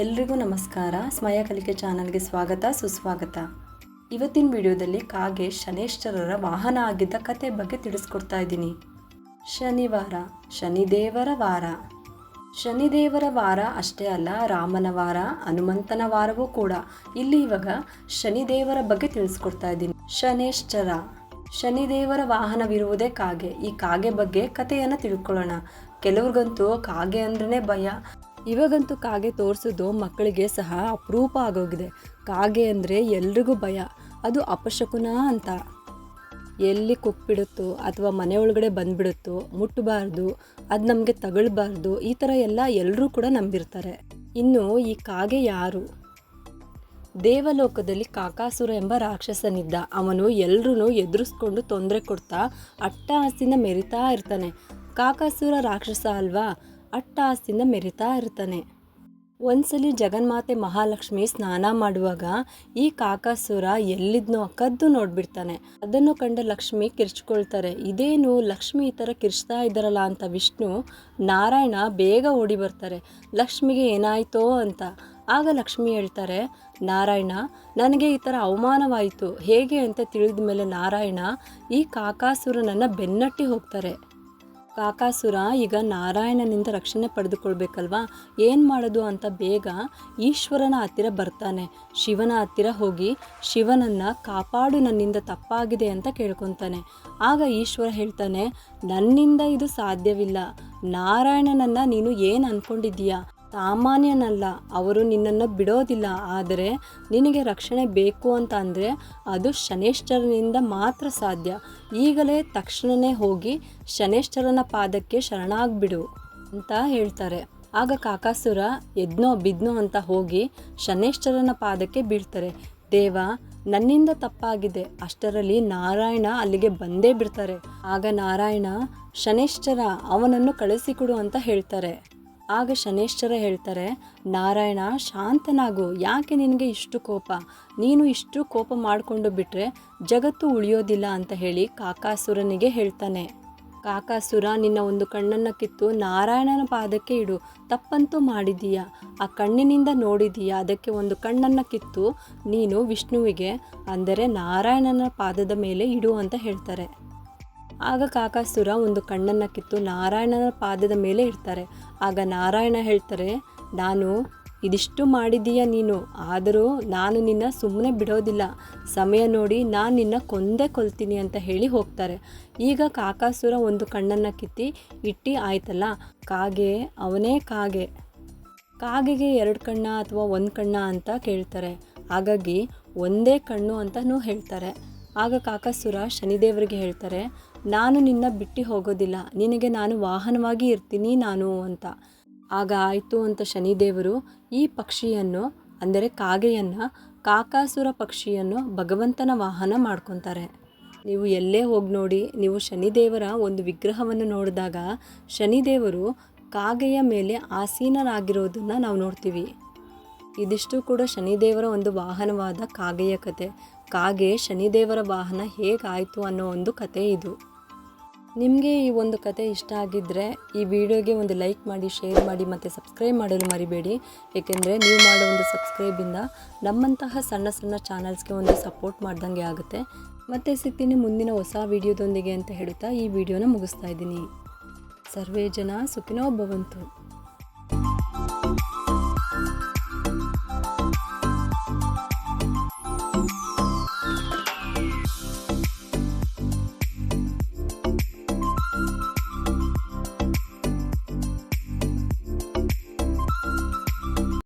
ಎಲ್ರಿಗೂ ನಮಸ್ಕಾರ. ಸ್ಮಯ ಕಲಿಕೆ ಚಾನಲ್ಗೆ ಸ್ವಾಗತ, ಸುಸ್ವಾಗತ. ಇವತ್ತಿನ ವಿಡಿಯೋದಲ್ಲಿ ಕಾಗೆ ಶನೇಶ್ವರರ ವಾಹನ ಆಗಿದ್ದ ಕತೆ ಬಗ್ಗೆ ತಿಳಿಸ್ಕೊಡ್ತಾ ಇದ್ದೀನಿ. ಶನಿವಾರ, ಶನಿದೇವರ ವಾರ. ಶನಿದೇವರ ವಾರ ಅಷ್ಟೇ ಅಲ್ಲ, ರಾಮನ ವಾರ, ಹನುಮಂತನ ವಾರವೂ ಕೂಡ. ಇಲ್ಲಿ ಇವಾಗ ಶನಿದೇವರ ಬಗ್ಗೆ ತಿಳಿಸ್ಕೊಡ್ತಾ ಇದ್ದೀನಿ. ಶನೇಶ್ಚರ ಶನಿದೇವರ ವಾಹನವಿರುವುದೇ ಕಾಗೆ. ಈ ಕಾಗೆ ಬಗ್ಗೆ ಕಥೆಯನ್ನು ತಿಳ್ಕೊಳ್ಳೋಣ. ಕೆಲವ್ರಿಗಂತೂ ಕಾಗೆ ಅಂದ್ರೇ ಭಯ. ಇವಾಗಂತೂ ಕಾಗೆ ತೋರಿಸೋದು ಮಕ್ಕಳಿಗೆ ಸಹ ಅಪರೂಪ ಆಗೋಗಿದೆ. ಕಾಗೆ ಅಂದರೆ ಎಲ್ರಿಗೂ ಭಯ. ಅದು ಅಪಶಕುನ ಅಂತ. ಎಲ್ಲಿ ಕುಕ್ಬಿಡುತ್ತೋ ಅಥವಾ ಮನೆ ಒಳಗಡೆ ಬಂದ್ಬಿಡುತ್ತೋ ಮುಟ್ಟಬಾರ್ದು ಅದು ನಮಗೆ ತಗೊಳ್ಬಾರ್ದು, ಈ ಥರ ಎಲ್ಲ ಎಲ್ಲರೂ ಕೂಡ ನಂಬಿರ್ತಾರೆ. ಇನ್ನು ಈ ಕಾಗೆ ಯಾರು? ದೇವಲೋಕದಲ್ಲಿ ಕಾಕಾಸುರ ಎಂಬ ರಾಕ್ಷಸನಿದ್ದ. ಅವನು ಎಲ್ರೂ ಎದುರಿಸ್ಕೊಂಡು ತೊಂದರೆ ಕೊಡ್ತಾ ಅಟ್ಟಹಾಸಿಂದ ಮೆರಿತಾ ಇರ್ತಾನೆ. ಕಾಕಾಸುರ ರಾಕ್ಷಸ ಅಲ್ವಾ? ಅಟ್ಟಹಾಸಿಂದ ಮೆರಿತಾ ಇರ್ತಾನೆ. ಒಂದ್ಸಲಿ ಜಗನ್ಮಾತೆ ಮಹಾಲಕ್ಷ್ಮಿ ಸ್ನಾನ ಮಾಡುವಾಗ ಈ ಕಾಕಾಸುರ ಎಲ್ಲಿದ್ನೋ ಕದ್ದು ನೋಡ್ಬಿಡ್ತಾನೆ. ಅದನ್ನು ಕಂಡ ಲಕ್ಷ್ಮಿ ಕಿರ್ಚ್ಕೊಳ್ತಾರೆ. ಇದೇನು ಲಕ್ಷ್ಮಿ ಈ ಥರ ಕಿರ್ಚ್ತಾ ಇದ್ದಾರಲ್ಲ ಅಂತ ವಿಷ್ಣು, ನಾರಾಯಣ ಬೇಗ ಓಡಿ ಬರ್ತಾರೆ. ಲಕ್ಷ್ಮಿಗೆ ಏನಾಯ್ತೋ ಅಂತ. ಆಗ ಲಕ್ಷ್ಮಿ ಹೇಳ್ತಾರೆ, ನಾರಾಯಣ, ನನಗೆ ಈ ಥರ ಅವಮಾನವಾಯಿತು. ಹೇಗೆ ಅಂತ ತಿಳಿದ ಮೇಲೆ ನಾರಾಯಣ ಈ ಕಾಕಾಸುರನನ್ನು ಬೆನ್ನಟ್ಟಿ ಹೋಗ್ತಾರೆ. ಕಾಕಾಸುರ, ಈಗ ನಾರಾಯಣನಿಂದ ರಕ್ಷಣೆ ಪಡೆದುಕೊಳ್ಬೇಕಲ್ವಾ? ಏನು ಮಾಡೋದು ಅಂತ ಬೇಗ ಈಶ್ವರನ ಹತ್ತಿರ ಬರ್ತಾನೆ. ಶಿವನ ಹತ್ತಿರ ಹೋಗಿ ಶಿವನನ್ನು ಕಾಪಾಡು, ನನ್ನಿಂದ ತಪ್ಪಾಗಿದೆ ಅಂತ ಕೇಳ್ಕೊತಾನೆ. ಆಗ ಈಶ್ವರ ಹೇಳ್ತಾನೆ, ನನ್ನಿಂದ ಇದು ಸಾಧ್ಯವಿಲ್ಲ. ನಾರಾಯಣನನ್ನು ನೀನು ಏನು ಅಂದ್ಕೊಂಡಿದ್ದೀಯಾ ಸಾಮಾನ್ಯನಲ್ಲ. ಅವರು ನಿನ್ನನ್ನು ಬಿಡೋದಿಲ್ಲ. ಆದರೆ ನಿನಗೆ ರಕ್ಷಣೆ ಬೇಕು ಅಂತ ಅಂದರೆ ಅದು ಶನೇಶ್ವರನಿಂದ ಮಾತ್ರ ಸಾಧ್ಯ. ಈಗಲೇ ತಕ್ಷಣವೇ ಹೋಗಿ ಶನೇಶ್ವರನ ಪಾದಕ್ಕೆ ಶರಣಾಗ್ಬಿಡು ಅಂತ ಹೇಳ್ತಾರೆ. ಆಗ ಕಾಕಾಸುರ ಎದ್ನೋ ಬಿದ್ನೋ ಅಂತ ಹೋಗಿ ಶನೇಶ್ವರನ ಪಾದಕ್ಕೆ ಬೀಳ್ತಾರೆ. ದೇವ, ನನ್ನಿಂದ ತಪ್ಪಾಗಿದೆ. ಅಷ್ಟರಲ್ಲಿ ನಾರಾಯಣ ಅಲ್ಲಿಗೆ ಬಂದೇ ಬಿಡ್ತಾರೆ. ಆಗ ನಾರಾಯಣ, ಶನೇಶ್ವರ, ಅವನನ್ನು ಕಳಿಸಿಕೊಡು ಅಂತ ಹೇಳ್ತಾರೆ. ಆಗ ಶನೇಶ್ವರ ಹೇಳ್ತಾರೆ, ನಾರಾಯಣ, ಶಾಂತನಾಗು, ಯಾಕೆ ನಿನಗೆ ಇಷ್ಟು ಕೋಪ? ನೀನು ಇಷ್ಟು ಕೋಪ ಮಾಡಿಕೊಂಡು ಬಿಟ್ಟರೆ ಜಗತ್ತು ಉಳಿಯೋದಿಲ್ಲ ಅಂತ ಹೇಳಿ ಕಾಕಾಸುರನಿಗೆ ಹೇಳ್ತಾನೆ. ಕಾಕಾಸುರ, ನಿನ್ನ ಒಂದು ಕಣ್ಣನ್ನು ಕಿತ್ತು ನಾರಾಯಣನ ಪಾದಕ್ಕೆ ಇಡು. ತಪ್ಪಂತೂ ಮಾಡಿದೀಯ. ಆ ಕಣ್ಣಿನಿಂದ ನೋಡಿದೀಯ. ಅದಕ್ಕೆ ಒಂದು ಕಣ್ಣನ್ನು ಕಿತ್ತು ನೀನು ವಿಷ್ಣುವಿಗೆ, ಅಂದರೆ ನಾರಾಯಣನ ಪಾದದ ಮೇಲೆ ಇಡು ಅಂತ ಹೇಳ್ತಾರೆ. ಆಗ ಕಾಕಾಸುರ ಒಂದು ಕಣ್ಣನ್ನು ಕಿತ್ತು ನಾರಾಯಣನ ಪಾದದ ಮೇಲೆ ಇಡ್ತಾರೆ. ಆಗ ನಾರಾಯಣ ಹೇಳ್ತಾರೆ, ನಾನು ಇದಿಷ್ಟು ಮಾಡಿದೀಯ ನೀನು, ಆದರೂ ನಾನು ನಿನ್ನ ಸುಮ್ಮನೆ ಬಿಡೋದಿಲ್ಲ. ಸಮಯ ನೋಡಿ ನಾನು ನಿನ್ನ ಕೊಂದೇ ಕೊಲ್ತೀನಿ ಅಂತ ಹೇಳಿ ಹೋಗ್ತಾರೆ. ಈಗ ಕಾಕಾಸುರ ಒಂದು ಕಣ್ಣನ್ನು ಕಿತ್ತಿ ಇಟ್ಟು, ಆಯ್ತಲ್ಲ, ಕಾಗೆ, ಅವನೇ ಕಾಗೆ. ಕಾಗೆಗೆ ಎರಡು ಕಣ್ಣ ಅಥವಾ ಒಂದು ಕಣ್ಣ ಅಂತ ಕೇಳ್ತಾರೆ. ಹಾಗಾಗಿ ಒಂದೇ ಕಣ್ಣು ಅಂತಲೂ ಹೇಳ್ತಾರೆ. ಆಗ ಕಾಕಾಸುರ ಶನಿದೇವರಿಗೆ ಹೇಳ್ತಾರೆ, ನಾನು ನಿನ್ನ ಬಿಟ್ಟು ಹೋಗೋದಿಲ್ಲ. ನಿನಗೆ ನಾನು ವಾಹನವಾಗಿ ಇರ್ತೀನಿ ನಾನು ಅಂತ. ಆಗ ಆಯಿತು ಅಂತ ಶನಿದೇವರು ಈ ಪಕ್ಷಿಯನ್ನು, ಅಂದರೆ ಕಾಗೆಯನ್ನು ಕಾಕಾಸುರ ಪಕ್ಷಿಯನ್ನು ಭಗವಂತನ ವಾಹನ ಮಾಡ್ಕೊತಾರೆ. ನೀವು ಎಲ್ಲೇ ಹೋಗಿ ನೋಡಿ, ನೀವು ಶನಿದೇವರ ಒಂದು ವಿಗ್ರಹವನ್ನು ನೋಡಿದಾಗ ಶನಿದೇವರು ಕಾಗೆಯ ಮೇಲೆ ಆಸೀನರಾಗಿರೋದನ್ನು ನಾವು ನೋಡ್ತೀವಿ. ಇದಿಷ್ಟು ಕೂಡ ಶನಿದೇವರ ಒಂದು ವಾಹನವಾದ ಕಾಗೆಯ ಕತೆ. ಕಾಗೆ ಶನಿದೇವರ ವಾಹನ ಹೇಗಾಯಿತು ಅನ್ನೋ ಒಂದು ಕತೆ ಇದು. ನಿಮಗೆ ಈ ಒಂದು ಕತೆ ಇಷ್ಟ ಆಗಿದ್ದರೆ ಈ ವಿಡಿಯೋಗೆ ಒಂದು ಲೈಕ್ ಮಾಡಿ, ಶೇರ್ ಮಾಡಿ ಮತ್ತು ಸಬ್ಸ್ಕ್ರೈಬ್ ಮಾಡಲು ಮರಿಬೇಡಿ. ಏಕೆಂದರೆ ನೀವು ಮಾಡೋ ಒಂದು ಸಬ್ಸ್ಕ್ರೈಬಿಂದ ನಮ್ಮಂತಹ ಸಣ್ಣ ಸಣ್ಣ ಚಾನಲ್ಸ್ಗೆ ಒಂದು ಸಪೋರ್ಟ್ ಮಾಡ್ದಂಗೆ ಆಗುತ್ತೆ. ಮತ್ತೆ ಸಿಗ್ತೀನಿ ಮುಂದಿನ ಹೊಸ ವಿಡಿಯೋದೊಂದಿಗೆ ಅಂತ ಹೇಳುತ್ತಾ ಈ ವಿಡಿಯೋನ ಮುಗಿಸ್ತಾ ಇದ್ದೀನಿ. ಸರ್ವೇ ಜನ ಸುಖಿನೋ ಭವಂತು.